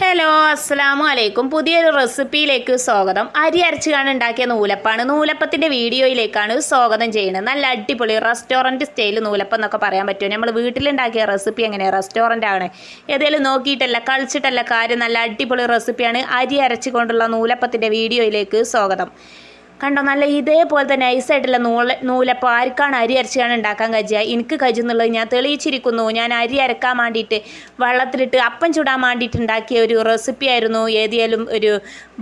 Hello അസ്സലാമു അലൈക്കും പുതിയൊരു റെസിപ്പിയിലേക്ക് സ്വാഗതം. അരി അരച്ചുകാണ് ഉണ്ടാക്കിയ നൂലപ്പാണ്. നൂലപ്പത്തിന്റെ വീഡിയോയിലേക്കാണ് സ്വാഗതം ചെയ്യുന്നത്. നല്ല അടിപൊളി റെസ്റ്റോറന്റ് സ്റ്റൈൽ നൂലപ്പം എന്നൊക്കെ പറയാൻ പറ്റുമോ? നമ്മൾ വീട്ടിലുണ്ടാക്കിയ റെസിപ്പി എങ്ങനെയാണ് റെസ്റ്റോറന്റ് ആണ്. ഏതെങ്കിലും നോക്കിയിട്ടല്ല കളിച്ചിട്ടല്ല കാര്യം. നല്ല അടിപൊളി റെസിപ്പിയാണ് അരി അരച്ചുകൊണ്ടുള്ള നൂലപ്പത്തിന്റെ വീഡിയോയിലേക്ക് സ്വാഗതം. കണ്ടോ നല്ല ഇതേപോലെ തന്നെ ഐസായിട്ടുള്ള നൂല നൂലപ്പം ആർക്കാണ് അരി അരച്ചാണ് ഉണ്ടാക്കാൻ കഴിയുക? എനിക്ക് കഴിയുന്നുള്ളത് ഞാൻ തെളിയിച്ചിരിക്കുന്നു. ഞാൻ അരി അരക്കാൻ വേണ്ടിയിട്ട് വെള്ളത്തിലിട്ട് അപ്പം ചുടാൻ വേണ്ടിയിട്ട് ഉണ്ടാക്കിയ ഒരു റെസിപ്പി ആയിരുന്നു. ഏതിയാലും ഒരു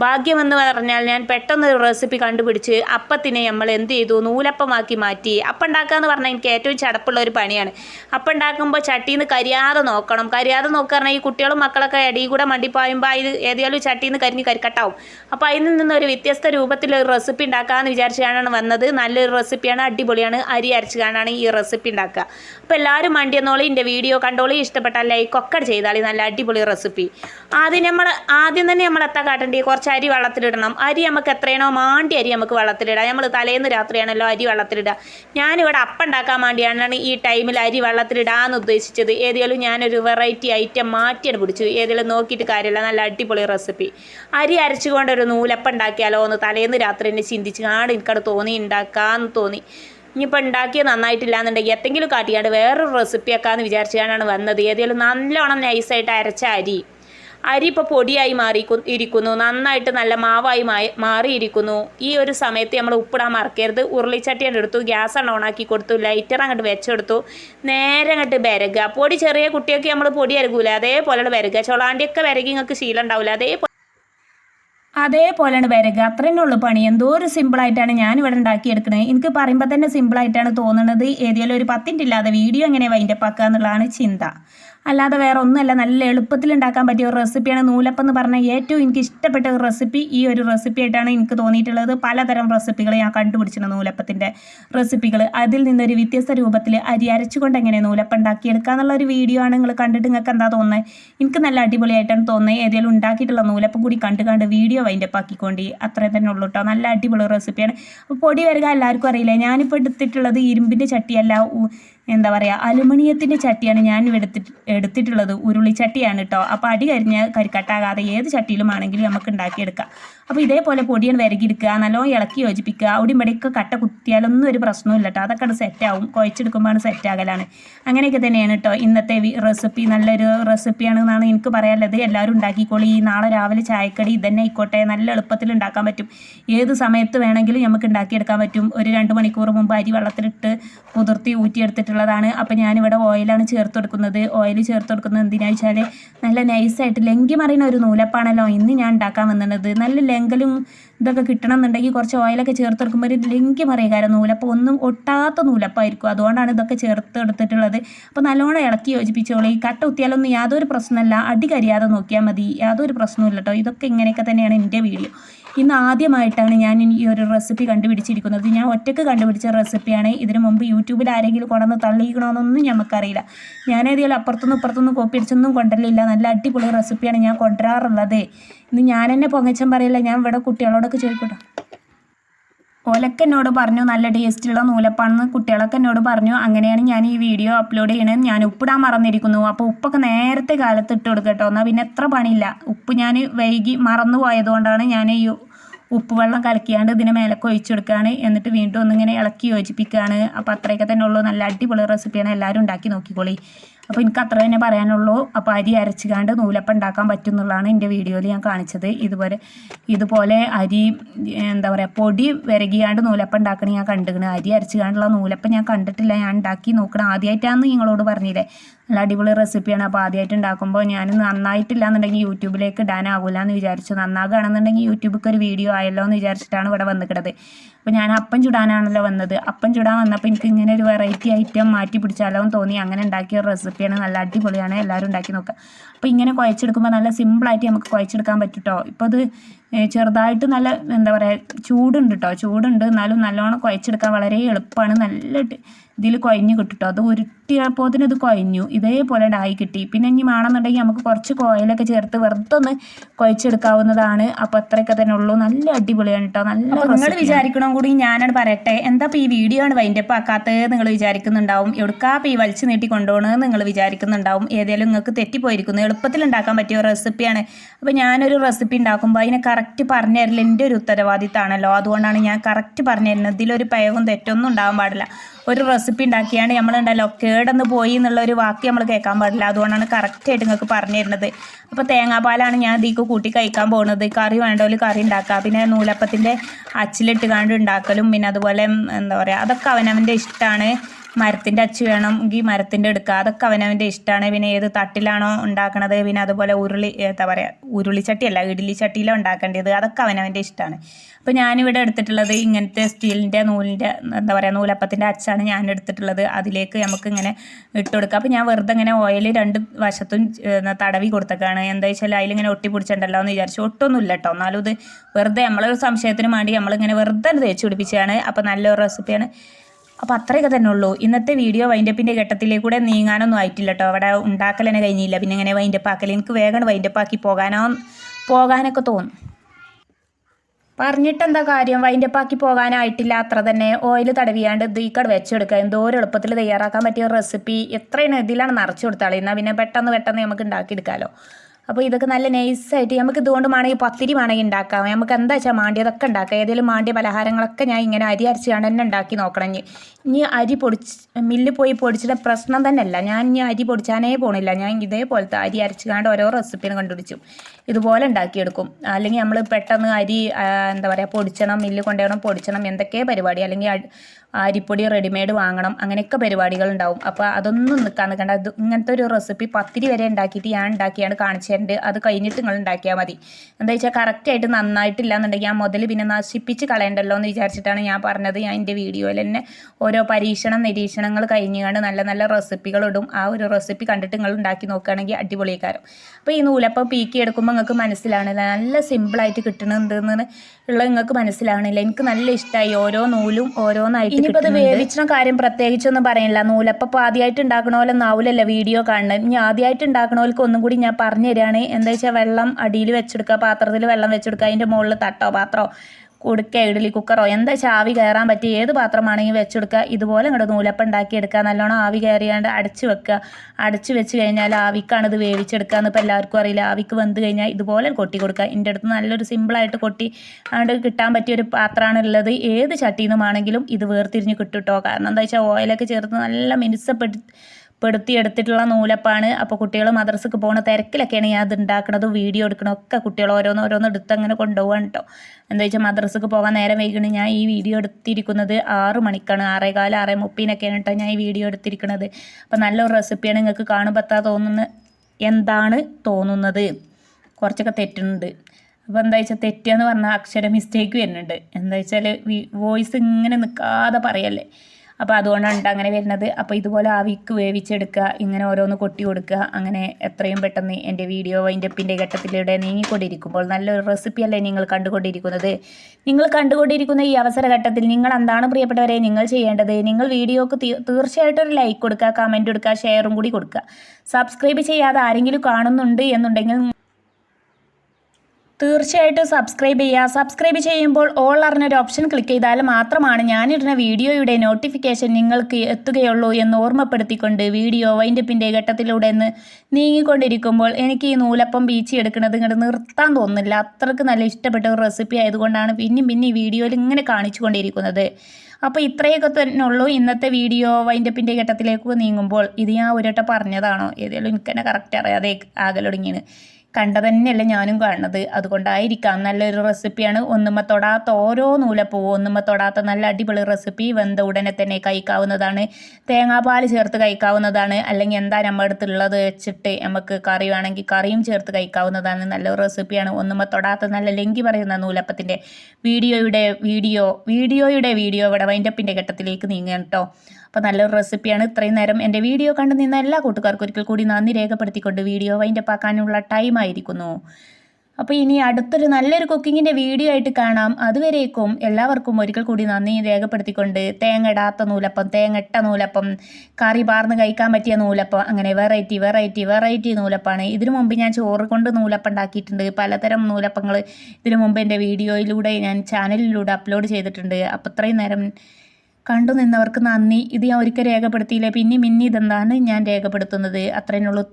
ഭാഗ്യമെന്ന് പറഞ്ഞാൽ ഞാൻ പെട്ടെന്ന് ഒരു റെസിപ്പി കണ്ടുപിടിച്ച് അപ്പത്തിനെ നമ്മൾ എന്ത് ചെയ്തു? നൂലപ്പമാക്കി മാറ്റി. അപ്പം ഉണ്ടാക്കുക എന്ന് പറഞ്ഞാൽ എനിക്ക് ഏറ്റവും ചടപ്പുള്ള ഒരു പണിയാണ്. അപ്പം ഉണ്ടാക്കുമ്പോൾ ചട്ടിയിൽ നിന്ന് കരിയാതെ നോക്കണം. കരിയാതെ നോക്കുക പറഞ്ഞാൽ ഈ കുട്ടികളും മക്കളൊക്കെ അടിയിൽ കൂടെ മണ്ടിപ്പായുമ്പോൾ ഇത് ഏതായാലും ചട്ടിയിൽ നിന്ന് കരിഞ്ഞ് കരിക്കട്ടാവും. അപ്പോൾ അതിൽ നിന്നൊരു വ്യത്യസ്ത രൂപത്തിലൊരു റെസിപ്പി ഉണ്ടാക്കാമെന്ന് വിചാരിച്ചാണ് വന്നത്. നല്ലൊരു റെസിപ്പിയാണ് അടിപൊളിയാണ്. അരി അരച്ച് കാണാണ് ഈ റെസിപ്പി ഉണ്ടാക്കുക. അപ്പോൾ എല്ലാവരും മണ്ടിയെന്നോളി എന്റെ വീഡിയോ കണ്ടോളി ഇഷ്ടപ്പെട്ടാൽ ലൈക്കൊക്കെ ചെയ്താളി. നല്ല അടിപൊളി റെസിപ്പി. ആദ്യം നമ്മൾ ആദ്യം തന്നെ നമ്മൾ എത്താ കാട്ടേണ്ടി കുറച്ച് അരി വെള്ളത്തിലിടണം. അരി നമുക്ക് എത്രയാണോ മാണ്ടി അരി നമുക്ക് വെള്ളത്തിലിടാം. നമ്മൾ തലേന്ന് രാത്രിയാണല്ലോ അരി വെള്ളത്തിലിടുക ഞാനിവിടെ അപ്പം ഉണ്ടാക്കാൻ വേണ്ടിയാണ് ഈ ടൈമിൽ അരി വെള്ളത്തിലിടാന്ന് ഉദ്ദേശിച്ചത്. ഏതെങ്കിലും ഞാനൊരു വെറൈറ്റി ഐറ്റം മാറ്റിയാണ് പിടിച്ചു ഏതെങ്കിലും നോക്കിയിട്ട് കാര്യമില്ല. നല്ല അടിപൊളി റെസിപ്പി. അരി അരച്ചുകൊണ്ട് ഒരു നൂലപ്പം ഉണ്ടാക്കിയാലോ എന്ന് തലേന്ന് രാത്രി തന്നെ ചിന്തിച്ച് ആട് എനിക്കവിടെ തോന്നി ഉണ്ടാക്കാമെന്ന് തോന്നി. ഇനിയിപ്പോൾ ഉണ്ടാക്കിയത് നന്നായിട്ടില്ല എന്നുണ്ടെങ്കിൽ എന്തെങ്കിലും കാട്ടിയാണ്ട് വേറൊരു റെസിപ്പി ആക്കാമെന്ന് വിചാരിച്ചാണ് വന്നത്. ഏതെങ്കിലും നല്ലോണം നൈസായിട്ട് അരച്ച അരി. അരി ഇപ്പോൾ പൊടിയായി മാറി ഇരിക്കുന്നു. നന്നായിട്ട് നല്ല മാവായി മാറിയിരിക്കുന്നു. ഈ ഒരു സമയത്ത് നമ്മൾ ഉപ്പിടാൻ മറക്കരുത്. ഉരുളിച്ചട്ടിയാണ് എടുത്തു ഗ്യാസ് ആണ് ഓണാക്കി കൊടുത്തു ലൈറ്റർ അങ്ങോട്ട് വെച്ചെടുത്തു. നേരെ അങ്ങോട്ട് വിരകുക പൊടി ചെറിയ കുട്ടിയൊക്കെ നമ്മൾ പൊടി അരകൂല അതേപോലെ വിരകുക ചൊളാണ്ടിയൊക്കെ വിരകി നിങ്ങൾക്ക് ശീലം ഉണ്ടാവില്ല അതേപോലെ അതേപോലെയാണ് വരക. അത്രയേ പണി. എന്തോ ഒരു സിമ്പിൾ ആയിട്ടാണ് ഞാൻ ഇവിടെ ഉണ്ടാക്കിയെടുക്കുന്നത് എനിക്ക് പറയുമ്പോൾ തന്നെ സിമ്പിൾ ആയിട്ടാണ് തോന്നുന്നത് ഏതെങ്കിലും ഒരു പത്തിന്റെ ഇല്ലാതെ വീഡിയോ എങ്ങനെ വൈൻഡപ്പ് ആക്കുക എന്നുള്ളതാണ് ചിന്ത. അല്ലാതെ വേറെ ഒന്നുമല്ല നല്ല എളുപ്പത്തിൽ ഉണ്ടാക്കാൻ പറ്റിയ ഒരു റെസിപ്പിയാണ് നൂലപ്പം എന്ന് പറഞ്ഞാൽ ഏറ്റവും എനിക്ക് ഇഷ്ടപ്പെട്ട ഒരു റെസിപ്പി. ഈ ഒരു റെസിപ്പി ആയിട്ടാണ് എനിക്ക് തോന്നിയിട്ടുള്ളത്. പലതരം റെസിപ്പികൾ ഞാൻ കണ്ടുപിടിച്ചിട്ടുണ്ട് നൂലപ്പത്തിന്റെ റെസിപ്പികൾ അതിൽ നിന്നൊരു വ്യത്യസ്ത രൂപത്തിൽ അരി അരച്ചുകൊണ്ട് എങ്ങനെ നൂലപ്പം ഉണ്ടാക്കിയെടുക്കുക എന്നുള്ള ഒരു വീഡിയോ ആണ് നിങ്ങൾ കണ്ടിട്ട് നിങ്ങൾക്ക് എന്താ തോന്നുന്നത്? എനിക്ക് നല്ല അടിപൊളിയായിട്ടാണ് തോന്നുന്നത്. ഏതെങ്കിലും ഉണ്ടാക്കിയിട്ടുള്ള നൂലപ്പം കൂടി കണ്ടു കണ്ട് വീഡിയോ അതിന്റെ ആക്കിക്കൊണ്ട്. അത്രയും തന്നെ ഉള്ളൂ കേട്ടോ നല്ല അടിപൊളി റെസിപ്പിയാണ്. പൊടി വരിക എല്ലാവർക്കും അറിയില്ല? ഞാനിപ്പോൾ എടുത്തിട്ടുള്ളത് ഇരുമ്പിന്റെ ചട്ടിയല്ല എന്താ പറയുക അലുമിനിയത്തിന്റെ ചട്ടിയാണ് ഞാൻ എടുത്തിട്ട് എടുത്തിട്ടുള്ളത്. ഉരുളി ചട്ടിയാണ് കേട്ടോ അപ്പോൾ അടി കരിഞ്ഞ് കരിക്കട്ടാകാതെ ഏത് ചട്ടിയിലും ആണെങ്കിലും നമുക്ക് ഉണ്ടാക്കിയെടുക്കാം. അപ്പോൾ ഇതേപോലെ പൊടിയാണ് വിരകിയെടുക്കുക നല്ലോണം ഇളക്കി യോജിപ്പിക്കുക. അവിടെ ഇവിടെയൊക്കെ കട്ട കുത്തിയാലൊന്നും ഒരു പ്രശ്നമില്ല കേട്ടോ അതൊക്കെ അത് സെറ്റാവും കുഴച്ചെടുക്കുമ്പോൾ സെറ്റാകലാണ് അങ്ങനെയൊക്കെ തന്നെയാണ് കേട്ടോ ഇന്നത്തെ റെസിപ്പി നല്ലൊരു റെസിപ്പിയാണെന്നാണ് എനിക്ക് പറയാനുള്ളത്. എല്ലാവരും ഉണ്ടാക്കിക്കോളി. നാളെ രാവിലെ ചായക്കടി ഇതന്നെ ആയിക്കോട്ടെ. നല്ല എളുപ്പത്തിൽ ഉണ്ടാക്കാൻ പറ്റും. ഏത് സമയത്ത് വേണമെങ്കിലും നമുക്ക് ഉണ്ടാക്കിയെടുക്കാൻ പറ്റും. ഒരു രണ്ട് മണിക്കൂർ മുമ്പ് അരി വെള്ളത്തിലിട്ട് കുതിർത്തി ഊറ്റിയെടുത്തിട്ടുള്ളതാണ് അപ്പോൾ ഞാനിവിടെ ഓയിലാണ് ചേർത്ത് കൊടുക്കുന്നത് ഓയിൽ ചേർത്ത് കൊടുക്കുന്നത് എന്തിനാ വെച്ചാൽ നല്ല നൈസായിട്ട് ലെങ്കി മറിയുന്ന ഒരു നൂലപ്പാണല്ലോ ഇന്ന് ഞാൻ ഉണ്ടാക്കാൻ വന്നിട്ടുണ്ട് നല്ല ലെങ്കലും ഇതൊക്കെ കിട്ടണം എന്നുണ്ടെങ്കിൽ കുറച്ച് ഓയിലൊക്കെ ചേർത്ത് കൊടുക്കുമ്പോൾ ഒരു ലെങ്കി മറിയുക കാരണം നൂലപ്പം ഒന്നും ഒട്ടാത്ത നൂലപ്പായിരിക്കും. അതുകൊണ്ടാണ് ഇതൊക്കെ ചേർത്ത് എടുത്തിട്ടുള്ളത് അപ്പോൾ നല്ലോണം ഇളക്കി യോജിപ്പിച്ചോളി. കട്ട കുത്തിയാലൊന്നും യാതൊരു പ്രശ്നമല്ല. അടി കരിയാതെ നോക്കിയാൽ മതി. യാതൊരു പ്രശ്നവും കേട്ടോ ഇതൊക്കെ ഇങ്ങനെയൊക്കെ തന്നെയാണ് എന്റെ വീഡിയോ. ഇന്ന് ആദ്യമായിട്ടാണ് ഞാൻ ഈ ഒരു റെസിപ്പി കണ്ടുപിടിച്ചിരിക്കുന്നത്. ഞാൻ ഒറ്റയ്ക്ക് കണ്ടുപിടിച്ച റെസിപ്പിയാണ് ഇതിനു മുമ്പ് യൂട്യൂബിൽ ആരെങ്കിലും കൊണ്ടുവന്ന് തള്ളിക്കണമെന്നൊന്നും നമുക്കറിയില്ല ഞാൻ ഏതെങ്കിലും അപ്പുറത്തുനിന്ന് ഇപ്പുറത്തുനിന്ന് കോപ്പി അടിച്ചൊന്നും കൊണ്ടല്ലില്ല നല്ല അടിപൊളി റെസിപ്പിയാണ് ഞാൻ കൊണ്ടുവരാറുള്ളത്. ഇന്ന് ഞാൻ എന്നെ പൊങ്ങച്ചം പറയില്ല? ഞാൻ ഇവിടെ കുട്ടികളോടൊക്കെ ചോദിക്കട്ടെ. ഓലൊക്കെ എന്നോട് പറഞ്ഞു നല്ല ടേസ്റ്റുള്ള നൂലപ്പാണെന്ന് കുട്ടികളൊക്കെ എന്നോട് പറഞ്ഞു. അങ്ങനെയാണ് ഞാൻ ഈ വീഡിയോ അപ്ലോഡ് ചെയ്യണത് ഞാൻ ഉപ്പിടാൻ മറന്നിരിക്കുന്നു. അപ്പോൾ ഉപ്പൊക്കെ നേരത്തെ കാലത്ത് ഇട്ട് കൊടുക്കട്ടോ എന്നാൽ പിന്നെ എത്ര പണിയില്ല. ഉപ്പ് ഞാൻ വൈകി മറന്നു പോയതുകൊണ്ടാണ് ഞാൻ ഈ ഉപ്പ് വെള്ളം കലക്കിയാണ്ട് ഇതിന് മേലൊക്കെ ഒഴിച്ചെടുക്കുകയാണ് എന്നിട്ട് വീണ്ടും ഒന്നിങ്ങനെ ഇളക്കി യോജിപ്പിക്കുകയാണ് അപ്പോൾ അത്രയൊക്കെ തന്നെ ഉള്ളൂ. നല്ല അടിപൊളി റെസിപ്പിയാണ് എല്ലാവരും ഉണ്ടാക്കി നോക്കിക്കോളി. അപ്പോൾ എനിക്ക് അത്ര തന്നെ പറയാനുള്ളൂ. അപ്പോൾ അരി അരച്ചുകാണ്ട് നൂലപ്പം ഉണ്ടാക്കാൻ പറ്റും എന്നുള്ളതാണ് എന്റെ വീഡിയോയിൽ ഞാൻ കാണിച്ചത്. ഇതുപോലെ ഇതുപോലെ അരി എന്താ പറയുക പൊടി വിരകിയാണ്ട് നൂലപ്പം ഉണ്ടാക്കണ ഞാൻ കണ്ടിക്കണ് അരി അരച്ചുകാണ്ടുള്ള നൂലപ്പം ഞാൻ കണ്ടിട്ടില്ല. ഞാൻ ഉണ്ടാക്കി നോക്കണം ആദ്യമായിട്ടാണെന്ന് നിങ്ങളോട് പറഞ്ഞില്ലേ? നല്ല അടിപൊളി റെസിപ്പിയാണ് അപ്പോൾ ആദ്യമായിട്ട് ഉണ്ടാക്കുമ്പോൾ ഞാൻ നന്നായിട്ടില്ല എന്നുണ്ടെങ്കിൽ യൂട്യൂബിലേക്ക് ഇടാനാകില്ല എന്ന് വിചാരിച്ചു. നന്നാകുകയാണെന്നുണ്ടെങ്കിൽ യൂട്യൂബിലേക്ക് ഒരു വീഡിയോ ആയല്ലോ എന്ന് വിചാരിച്ചിട്ടാണ് ഇവിടെ വന്നിക്കിടത് അപ്പോൾ ഞാൻ അപ്പം ചുടാനാണല്ലോ വന്നത്. അപ്പം ചുടാൻ വന്നപ്പോൾ എനിക്ക് ഇങ്ങനെ ഒരു വെറൈറ്റി ഐറ്റം മാറ്റി പിടിച്ചാലോ എന്ന് തോന്നി. അങ്ങനെ ഉണ്ടാക്കിയ ഒരു റെസിപ്പിയാണ് നല്ല അടിപൊളിയാണ്. എല്ലാവരും ഉണ്ടാക്കി നോക്കുക അപ്പോൾ ഇങ്ങനെ കുഴച്ചെടുക്കുമ്പോൾ നല്ല സിമ്പിളായിട്ട് നമുക്ക് കുഴച്ചെടുക്കാൻ പറ്റും കേട്ടോ ഇപ്പോൾ അത് ചെറുതായിട്ട് നല്ല എന്താ പറയുക ചൂടുണ്ട് കേട്ടോ ചൂടുണ്ട്. എന്നാലും നല്ലോണം കുഴച്ചെടുക്കാൻ വളരെ എളുപ്പമാണ് നല്ല ഇതിൽ കുഴഞ്ഞു കിട്ടുട്ടോ. അത് ഉരുട്ടിയപ്പോൾ തന്നെ ഇത് കുഴഞ്ഞു. ഇതേപോലെ ഡായി കിട്ടി. പിന്നെ ഇനി വേണമെന്നുണ്ടെങ്കിൽ നമുക്ക് കുറച്ച് കോയിലൊക്കെ ചേർത്ത് വെറുതെ ഒന്ന് കുഴച്ചെടുക്കാവുന്നതാണ്. അപ്പോൾ അത്രയൊക്കെ തന്നെ ഉള്ളൂ. നല്ല അടിപൊളിയാണ് കേട്ടോ നല്ല നിങ്ങൾ വിചാരിക്കണം കൂടി ഞാനാണ് പറയട്ടെ. എന്താ ഈ വീഡിയോ ആണ് വൈൻഡപ്പ് ആക്കാത്തത് നിങ്ങൾ വിചാരിക്കുന്നുണ്ടാവും. എവിടുക്കാ ഈ വലിച്ചു നീട്ടി കൊണ്ടുപോകണമെന്ന് നിങ്ങൾ വിചാരിക്കുന്നുണ്ടാവും. ഏതെങ്കിലും നിങ്ങൾക്ക് തെറ്റിപ്പോയിരിക്കുന്നു. എളുപ്പത്തിൽ ഉണ്ടാക്കാൻ പറ്റിയ റെസിപ്പിയാണ് അപ്പോൾ ഞാനൊരു റെസിപ്പി ഉണ്ടാക്കുമ്പോൾ അതിനെ കറക്റ്റ് പറഞ്ഞു തരില്ല എന്റെ ഒരു ഉത്തരവാദിത്തമാണല്ലോ അതുകൊണ്ടാണ് ഞാൻ കറക്റ്റ് പറഞ്ഞു തരുന്നത് ഇതിലൊരു പയവും തെറ്റൊന്നും ഉണ്ടാകാൻ പാടില്ല. ഒരു റെസിപ്പി ഉണ്ടാക്കിയാണ് നമ്മളുണ്ടല്ലോ കേടന്ന് പോയി എന്നുള്ള ഒരു വാക്ക് നമ്മൾ കേൾക്കാൻ പാടില്ല. അതുകൊണ്ടാണ് കറക്റ്റായിട്ട് നിങ്ങൾക്ക് പറഞ്ഞു തരുന്നത് അപ്പോൾ തേങ്ങാപ്പാലാണ് ഞാൻ ഇതിക്ക് കൂട്ടി കഴിക്കാൻ പോകുന്നത് കറി വേണ്ടവർ കറി ഉണ്ടാക്കുക. പിന്നെ നൂലപ്പത്തിന്റെ അച്ചിലിട്ട് കണ്ട് ഉണ്ടാക്കലും. പിന്നെ അതുപോലെ എന്താ പറയുക അതൊക്കെ അവനവന്റെ ഇഷ്ടമാണ് മരത്തിന്റെ അച്ചു വേണമെങ്കിൽ മരത്തിന്റെ എടുക്കുക. അതൊക്കെ അവനവന്റെ ഇഷ്ടമാണ് പിന്നെ ഏത് തട്ടിലാണോ ഉണ്ടാക്കണത്? പിന്നെ അതുപോലെ ഉരുളി എന്താ പറയുക ഉരുളിച്ചട്ടിയല്ല ഇഡ്ഡലി ചട്ടിയിലോ ഉണ്ടാക്കേണ്ടത്. അതൊക്കെ അവനവന്റെ ഇഷ്ടമാണ് അപ്പോൾ ഞാനിവിടെ എടുത്തിട്ടുള്ളത് ഇങ്ങനത്തെ സ്റ്റീലിന്റെ നൂലിന്റെ എന്താ പറയുക നൂലപ്പത്തിന്റെ അച്ചാണ് ഞാൻ എടുത്തിട്ടുള്ളത് അതിലേക്ക് നമുക്ക് ഇങ്ങനെ ഇട്ട് കൊടുക്കുക അപ്പോൾ ഞാൻ വെറുതെ ഇങ്ങനെ ഓയിൽ രണ്ട് വശത്തും തടവി കൊടുത്തേക്കാണ്. എന്താ വെച്ചാൽ അതിലിങ്ങനെ ഒട്ടി പിടിച്ചിട്ടുണ്ടല്ലോ എന്ന് വിചാരിച്ചു. ഒട്ടൊന്നുമില്ല കേട്ടോ എന്നാലും ഇത് വെറുതെ നമ്മളൊരു സംശയത്തിന് വേണ്ടി നമ്മളിങ്ങനെ വെറുതെ തേച്ച് പിടിപ്പിച്ചതാണ് അപ്പോൾ നല്ലൊരു റെസിപ്പിയാണ് അപ്പോൾ അത്രയൊക്കെ തന്നെ ഉള്ളൂ. ഇന്നത്തെ വീഡിയോ വൈൻഡപ്പിന്റെ ഘട്ടത്തിലേക്കൂടെ നീങ്ങാനൊന്നും ആയിട്ടില്ല കേട്ടോ അവിടെ ഉണ്ടാക്കൽ തന്നെ കഴിഞ്ഞില്ല. പിന്നെ ഇങ്ങനെ വൈൻഡപ്പ് ആക്കൽ എനിക്ക് വേഗം വൈൻഡപ്പ് ആക്കി പോകാനോ പോകാനൊക്കെ തോന്നും. പറഞ്ഞിട്ടെന്താ കാര്യം? വൈൻഡപ്പ് ആക്കി പോകാനായിട്ടില്ല. അത്ര തന്നെ ഓയിൽ തടവിയാണ്ട് ദീക്കട് വെച്ചെടുക്കുക. എന്തോ ഒരു എളുപ്പത്തിൽ തയ്യാറാക്കാൻ പറ്റിയ റെസിപ്പി എത്രയാണ്? ഇതിലാണ് നിറച്ചു കൊടുത്താളെ. എന്നാൽ പിന്നെ പെട്ടെന്ന് പെട്ടെന്ന് നമുക്ക് ഉണ്ടാക്കിയെടുക്കാമല്ലോ അപ്പോൾ ഇതൊക്കെ നല്ല നൈസായിട്ട് നമുക്ക് ഇതുകൊണ്ട് വേണമെങ്കിൽ പത്തിരി വേണമെങ്കിൽ ഉണ്ടാക്കാം. നമുക്ക് എന്താ വെച്ചാൽ മാണ്ടിയതൊക്കെ ഉണ്ടാക്കാം. ഏതെങ്കിലും മാണ്ടിയ പലഹാരങ്ങളൊക്കെ ഞാൻ ഇങ്ങനെ അരി അരച്ചാണ് തന്നെ ഉണ്ടാക്കി നോക്കണം. ഇനി അരി പൊടിച്ച് മില്ലിൽ പോയി പൊടിച്ചിട്ട് പ്രശ്നം തന്നെയല്ല. ഞാൻ ഇനി അരി പൊടിച്ചാനേ പോണില്ല. ഞാൻ ഇതേപോലത്തെ അരി അരച്ചുകാണ്ട് ഓരോ റെസിപ്പിയും കണ്ടുപിടിച്ചു. ഇതുപോലെ ഉണ്ടാക്കിയെടുക്കും. അല്ലെങ്കിൽ നമ്മൾ പെട്ടെന്ന് അരി എന്താ പറയുക പൊടിച്ചണം മില്ലിൽ കൊണ്ടുപോകണം പൊടിച്ചണം എന്തൊക്കെ പരിപാടി. അല്ലെങ്കിൽ അരിപ്പൊടി റെഡിമെയ്ഡ് വാങ്ങണം അങ്ങനെയൊക്കെ പരിപാടികൾ ഉണ്ടാവും അപ്പോൾ അതൊന്നും നിൽക്കാൻ നിൽക്കണ്ട. അത് ഇങ്ങനത്തെ ഒരു റെസിപ്പി പത്തിരി വരെ ഉണ്ടാക്കിയിട്ട് ഞാൻ ഉണ്ടാക്കിയാണ് കാണിച്ചു തരേണ്ടത് അത് കഴിഞ്ഞിട്ട് നിങ്ങൾ ഉണ്ടാക്കിയാൽ മതി. എന്താ വെച്ചാൽ കറക്റ്റായിട്ട് നന്നായിട്ടില്ല എന്നുണ്ടെങ്കിൽ ആ മുതൽ പിന്നെ നശിപ്പിച്ച് കളയണ്ടല്ലോ എന്ന് വിചാരിച്ചിട്ടാണ് ഞാൻ പറഞ്ഞത്. ഞാൻ എന്റെ വീഡിയോയിൽ തന്നെ ഓരോ പരീക്ഷണം നിരീക്ഷണങ്ങൾ കഴിഞ്ഞുകൊണ്ട് നല്ല നല്ല റെസിപ്പികൾ ഇടും. ആ ഒരു റെസിപ്പി കണ്ടിട്ട് നിങ്ങൾ ഉണ്ടാക്കി നോക്കുകയാണെങ്കിൽ അടിപൊളിക്കാരം അപ്പോൾ ഈ നൂലപ്പം പീക്കി എടുക്കുമ്പോൾ നിങ്ങൾക്ക് മനസ്സിലാണ് നല്ല സിമ്പിളായിട്ട് കിട്ടണമെന്ന് ഉള്ളത് നിങ്ങൾക്ക് മനസ്സിലാവണില്ല. എനിക്ക് നല്ല ഇഷ്ടമായി ഓരോ നൂലും ഓരോന്നായിട്ട് ഇനിയിപ്പോൾ അത് വേവിച്ചിന കാര്യം പ്രത്യേകിച്ചൊന്നും പറയില്ല നൂലപ്പം ആദ്യമായിട്ട് ഉണ്ടാക്കണ പോലെ നാവിലല്ല വീഡിയോ കാണുന്നത് ഇനി ആദ്യമായിട്ട് ഉണ്ടാക്കണവർക്ക് ഒന്നും കൂടി ഞാൻ പറഞ്ഞു തരികയാണ് എന്താ വെച്ചാൽ വെള്ളം അടിയിൽ വെച്ചെടുക്കുക പാത്രത്തിൽ വെള്ളം വെച്ചെടുക്കുക അതിന്റെ മുകളിൽ തട്ടോ പാത്രമോ കുടുക്ക ഇഡ്ഡലി കുക്കറോ എന്താ വെച്ചാൽ ആവി കയറാൻ പറ്റിയ? ഏത് പാത്രമാണെങ്കിൽ വെച്ചെടുക്കുക ഇതുപോലെ ഇങ്ങോട്ട് നൂലപ്പം ഉണ്ടാക്കി എടുക്കുക നല്ലോണം ആവി കയറിയാണ്ട് അടച്ച് വെക്കുക അടച്ച് വെച്ച് കഴിഞ്ഞാൽ ആവിക്കാണ് ഇത് വേവിച്ചെടുക്കുക എന്ന് ഇപ്പോൾ എല്ലാവർക്കും അറിയില്ല. ആവിക്ക് വെന്ത് കഴിഞ്ഞാൽ ഇതുപോലെ കൊട്ടി കൊടുക്കുക എന്റെ അടുത്ത് നല്ലൊരു സിമ്പിളായിട്ട് കൊട്ടി അതുകൊണ്ട് കിട്ടാൻ പറ്റിയ ഒരു പാത്രമാണ് ഉള്ളത് ഏത് ചട്ടിയിൽ നിന്നുമാണെങ്കിലും ഇത് വേർതിരിഞ്ഞ് കിട്ടും കേട്ടോ കാരണം എന്താ വെച്ചാൽ ഓയിലൊക്കെ ചേർത്ത് നല്ല മിനുസപ്പെടുത്തി പെടുത്തി എടുത്തിട്ടുള്ള നൂലപ്പാണ്. അപ്പോൾ കുട്ടികൾ മദ്രസക്ക് പോകുന്ന തിരക്കിലൊക്കെയാണ് ഞാൻ അത് ഉണ്ടാക്കണത് വീഡിയോ എടുക്കണം ഒക്കെ കുട്ടികൾ ഓരോന്ന് ഓരോന്ന് എടുത്ത് അങ്ങനെ കൊണ്ടുപോകാൻ കേട്ടോ എന്താ വെച്ചാൽ മദ്രസക്ക് പോകാൻ നേരം വൈകണ ഞാൻ ഈ വീഡിയോ എടുത്തിരിക്കുന്നത്. ആറ് മണിക്കാണ് ആറേകാലം ആറേ മുപ്പതിനൊക്കെയാണ് കേട്ടോ ഞാൻ ഈ വീഡിയോ എടുത്തിരിക്കുന്നത് അപ്പോൾ നല്ലൊരു റെസിപ്പിയാണ് നിങ്ങൾക്ക് കാണുമ്പോൾ എത്താ തോന്നുന്നത് എന്താണ് തോന്നുന്നത്? കുറച്ചൊക്കെ തെറ്റുന്നുണ്ട്. അപ്പോൾ എന്താ വെച്ചാൽ എന്ന് പറഞ്ഞാൽ അക്ഷര മിസ്റ്റേക്ക് വരുന്നുണ്ട്. എന്താ വെച്ചാൽ വോയിസ് ഇങ്ങനെ നിൽക്കാതെ പറയല്ലേ? അപ്പോൾ അതുകൊണ്ടാണ് അങ്ങനെ വരുന്നത്. അപ്പോൾ ഇതുപോലെ ആവിക്ക് വേവിച്ചെടുക്കുക ഇങ്ങനെ ഓരോന്ന് കൊട്ടി കൊടുക്കുക അങ്ങനെ എത്രയും പെട്ടെന്ന് എന്റെ വീഡിയോ വൈൻഡപ്പിന്റെ ഘട്ടത്തിലൂടെ നീങ്ങിക്കൊണ്ടിരിക്കുമ്പോൾ നല്ലൊരു റെസിപ്പിയല്ലേ നിങ്ങൾ കണ്ടുകൊണ്ടിരിക്കുന്നത്? നിങ്ങൾ കണ്ടുകൊണ്ടിരിക്കുന്ന ഈ അവസരഘട്ടത്തിൽ നിങ്ങൾ എന്താണ് പ്രിയപ്പെട്ടവരെ നിങ്ങൾ ചെയ്യേണ്ടത്? നിങ്ങൾ വീഡിയോക്ക് തീർച്ചയായിട്ടും ഒരു ലൈക്ക് കൊടുക്കുക കമന്റ് കൊടുക്കുക ഷെയറും കൂടി കൊടുക്കുക. സബ്സ്ക്രൈബ് ചെയ്യാതെ ആരെങ്കിലും കാണുന്നുണ്ട് എന്നുണ്ടെങ്കിൽ തീർച്ചയായിട്ടും സബ്സ്ക്രൈബ് ചെയ്യുക. സബ്സ്ക്രൈബ് ചെയ്യുമ്പോൾ ഓൾ അറിഞ്ഞൊരു ഓപ്ഷൻ ക്ലിക്ക് ചെയ്താൽ മാത്രമാണ് ഞാനിടുന്ന വീഡിയോയുടെ നോട്ടിഫിക്കേഷൻ നിങ്ങൾക്ക് എത്തുകയുള്ളൂ എന്ന് ഓർമ്മപ്പെടുത്തിക്കൊണ്ട് വീഡിയോ വൈൻഡപ്പിന്റെ ഘട്ടത്തിലൂടെ എന്ന് നീങ്ങിക്കൊണ്ടിരിക്കുമ്പോൾ എനിക്ക് ഈ നൂലപ്പം ബീച്ചി എടുക്കുന്നത് ഇങ്ങോട്ട് നിർത്താൻ തോന്നുന്നില്ല. അത്രയ്ക്ക് നല്ല ഇഷ്ടപ്പെട്ട ഒരു റെസിപ്പി ആയതുകൊണ്ടാണ് പിന്നെയും പിന്നെ ഈ വീഡിയോയിൽ ഇങ്ങനെ കാണിച്ചു കൊണ്ടിരിക്കുന്നത് അപ്പോൾ ഇത്രയൊക്കെ തന്നെ ഉള്ളൂ. ഇന്നത്തെ വീഡിയോ വൈൻഡപ്പിന്റെ ഘട്ടത്തിലേക്ക് നീങ്ങുമ്പോൾ ഇത് ഞാൻ ഒരു വട്ടം പറഞ്ഞതാണോ? ഏതെങ്കിലും എനിക്ക് തന്നെ കറക്റ്റ് അറിയാതെ ആകലൊടുങ്ങിയാണ് കണ്ട തന്നെയല്ല ഞാനും കാണുന്നത്. അതുകൊണ്ടായിരിക്കാം നല്ലൊരു റെസിപ്പിയാണ്. ഒന്നുമ്മ തൊടാത്ത ഓരോ നൂലപ്പൂവും ഒന്നുമ്മ തൊടാത്ത നല്ല അടിപൊളി റെസിപ്പി വെന്ത ഉടനെ തന്നെ കഴിക്കാവുന്നതാണ്. തേങ്ങാപ്പാൽ ചേർത്ത് കഴിക്കാവുന്നതാണ്. അല്ലെങ്കിൽ എന്താ നമ്മുടെ അടുത്തുള്ളത് വെച്ചിട്ട് നമുക്ക് കറി വേണമെങ്കിൽ കറിയും ചേർത്ത് കഴിക്കാവുന്നതാണ് നല്ലൊരു റെസിപ്പിയാണ്. ഒന്നുമ്മ തൊടാത്ത നല്ല ലെങ്കി പറയുന്ന നൂലപ്പത്തിന്റെ വീഡിയോയുടെ വീഡിയോ വീഡിയോയുടെ വീഡിയോ ഇവിടെ വൈൻഡപ്പിന്റെ ഘട്ടത്തിലേക്ക് നീങ്ങുകയാണ് കേട്ടോ അപ്പോൾ നല്ലൊരു റെസിപ്പിയാണ് ഇത്രയും നേരം എന്റെ വീഡിയോ കണ്ടു നിന്ന എല്ലാ കൂട്ടുകാർക്കും ഒരിക്കൽ കൂടി നന്ദി രേഖപ്പെടുത്തിക്കൊണ്ട് വീഡിയോ വൈൻഡപ്പ് ആക്കാനുള്ള ടൈം ആയിരിക്കുന്നു. അപ്പോൾ ഇനി അടുത്തൊരു നല്ലൊരു കുക്കിങ്ങിന്റെ വീഡിയോ ആയിട്ട് കാണാം. അതുവരേക്കും എല്ലാവർക്കും ഒരിക്കൽ കൂടി നന്ദി രേഖപ്പെടുത്തിക്കൊണ്ട് തേങ്ങ ഇടാത്ത നൂലപ്പം തേങ്ങ ഇട്ട നൂലപ്പം കറി പാർന്ന് കഴിക്കാൻ പറ്റിയ നൂലപ്പം അങ്ങനെ വെറൈറ്റി വെറൈറ്റി വെറൈറ്റി നൂലപ്പാണ്. ഇതിനു മുമ്പ് ഞാൻ ചോറ് കൊണ്ട് നൂലപ്പം ഉണ്ടാക്കിയിട്ടുണ്ട്. പലതരം നൂലപ്പങ്ങൾ ഇതിനു മുമ്പ് എന്റെ വീഡിയോയിലൂടെ ഞാൻ ചാനലിലൂടെ അപ്ലോഡ് ചെയ്തിട്ടുണ്ട്. അപ്പോൾ ഇത്രയും നേരം കണ്ടു നിന്നവർക്ക് നന്ദി. ഇത് ഞാൻ ഒരിക്കൽ രേഖപ്പെടുത്തിയില്ല. പിന്നെ മിന്നി ഇതെന്താണ് ഞാൻ രേഖപ്പെടുത്തുന്നത്? അത്രേനുള്ളൂ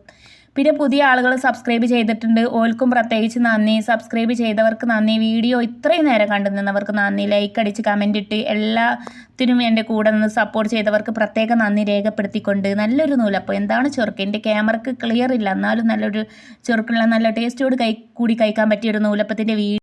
പിന്നെ പുതിയ ആളുകൾ സബ്സ്ക്രൈബ് ചെയ്തിട്ടുണ്ട്. ഓൽക്കും പ്രത്യേകിച്ച് നന്ദി. സബ്സ്ക്രൈബ് ചെയ്തവർക്ക് നന്ദി. വീഡിയോ ഇത്രയും നേരം കണ്ടു നിന്നവർക്ക് നന്ദി. ലൈക്ക് അടിച്ച് കമന്റ് ഇട്ട് എല്ലാത്തിനും എന്റെ കൂടെ നിന്ന് സപ്പോർട്ട് ചെയ്തവർക്ക് പ്രത്യേക നന്ദി രേഖപ്പെടുത്തിക്കൊണ്ട് നല്ലൊരു നൂലപ്പം. എന്താണ് ചെറുക്ക്? എന്റെ ക്യാമറക്ക് ക്ലിയർ ഇല്ല. എന്നാലും നല്ലൊരു ചെറുക്കുള്ള നല്ല ടേസ്റ്റോട് കൈ കൂടി കഴിക്കാൻ പറ്റിയ ഒരു നൂലപ്പത്തിന്റെ വീഡിയോ